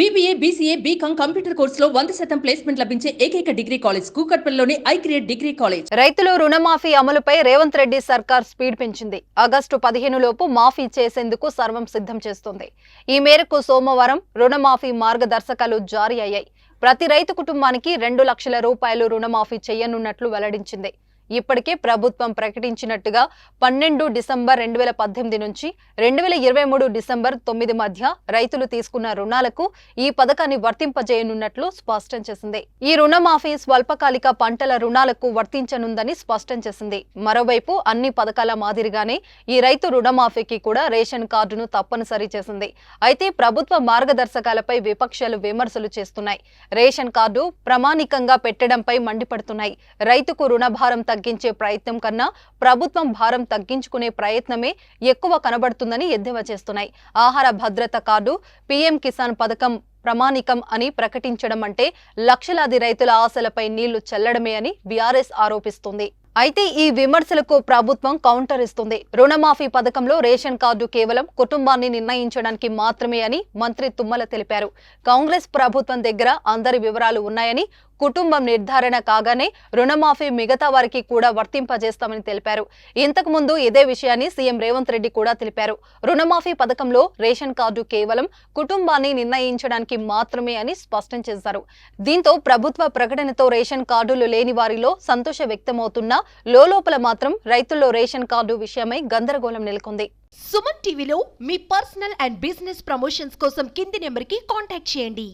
BBA BCA BCom computer కోర్సులో వంద శాతం ప్లేస్మెంట్ లభించే ఏకైక డిగ్రీ కాలేజ్ కూకట్పల్లిలోని ఐ క్రియేట్ డిగ్రీ కాలేజ్ రైతులు రుణమాఫీ అమలుపై రేవంత్ రెడ్డి సర్కార్ స్పీడ్ పెంచింది. ఆగస్టు పదిహేను లోపు మాఫీ చేసేందుకు సర్వం సిద్ధం చేస్తోంది. ఈ మేరకు సోమవారం రుణమాఫీ మార్గదర్శకాలు జారీ అయ్యాయి. ప్రతి రైతు కుటుంబానికి రెండు లక్షల రూపాయలు రుణమాఫీ చేయనున్నట్లు వెల్లడించింది. ఇప్పటికే ప్రభుత్వం ప్రకటించినట్టుగా పన్నెండు డిసెంబర్ రెండు వేల పద్దెనిమిది నుంచి రెండు వేల ఇరవై మూడు డిసెంబర్ తొమ్మిది మధ్య రైతులు తీసుకున్న రుణాలకు ఈ పథకాన్ని వర్తింపజేయనున్నట్లు స్పష్టం చేసింది. ఈ రుణమాఫీ స్వల్పకాలిక పంటల రుణాలకు వర్తించనుందని స్పష్టం చేసింది. మరోవైపు అన్ని పథకాల మాదిరిగానే ఈ రైతు రుణమాఫీకి కూడా రేషన్ కార్డును తప్పనిసరి చేసింది. అయితే ప్రభుత్వ మార్గదర్శకాలపై విపక్షాలు విమర్శలు చేస్తున్నాయి. రేషన్ కార్డు ప్రామాణికంగా పెట్టడంపై మండిపడుతున్నాయి. రైతుకు రుణభారం తగ్గించే ప్రయత్నం కన్నా ప్రభుత్వం భారం తగ్గించుకునే ప్రయత్నమే ఎక్కువ కనబడుతుందని ఎద్దేవా చేస్తున్నాయి. ఆహార భద్రత కార్డు పీఎం కిసాన్ పథకం ప్రమాణికం అని ప్రకటించడం అంటే లక్షలాది రైతుల ఆశలపై నీళ్ళు చల్లడమే అని బీఆర్ఎస్ ఆరోపిస్తుంది. అయితే ఈ విమర్శలకు ప్రభుత్వం కౌంటర్ ఇస్తుంది. రుణమాఫీ పథకంలో రేషన్ కార్డు కేవలం కుటుంబాన్ని నిర్ణయించడానికి మాత్రమే అని మంత్రి తుమ్మల తెలిపారు. కాంగ్రెస్ ప్రభుత్వం దగ్గర అందరి వివరాలు ఉన్నాయని కుటుంబం నిర్ధారణ కాగానే రుణమాఫీ మిగతా వారికి కూడా వర్తింపజేస్తామని తెలిపారు. ఇంతకు ముందు ఇదే విషయాన్ని సీఎం రేవంత్ రెడ్డి కూడా తెలిపారు. రుణమాఫీ పథకంలో రేషన్ కార్డు కేవలం కుటుంబాన్ని నిర్ణయించడానికి మాత్రమే అని స్పష్టం చేశారు. దీంతో ప్రభుత్వ ప్రకటనతో రేషన్ కార్డులు లేని వారిలో సంతోష వ్యక్తమవుతున్నా లోలోపల మాత్రం రైతుల్లో రేషన్ కార్డు విషయమై గందరగోళం నెలకొంది. సుమన్ టీవీలో మీ పర్సనల్ అండ్ బిజినెస్ ప్రమోషన్స్ కోసం కింది నెంబర్కి కాంటాక్ట్ చేయండి.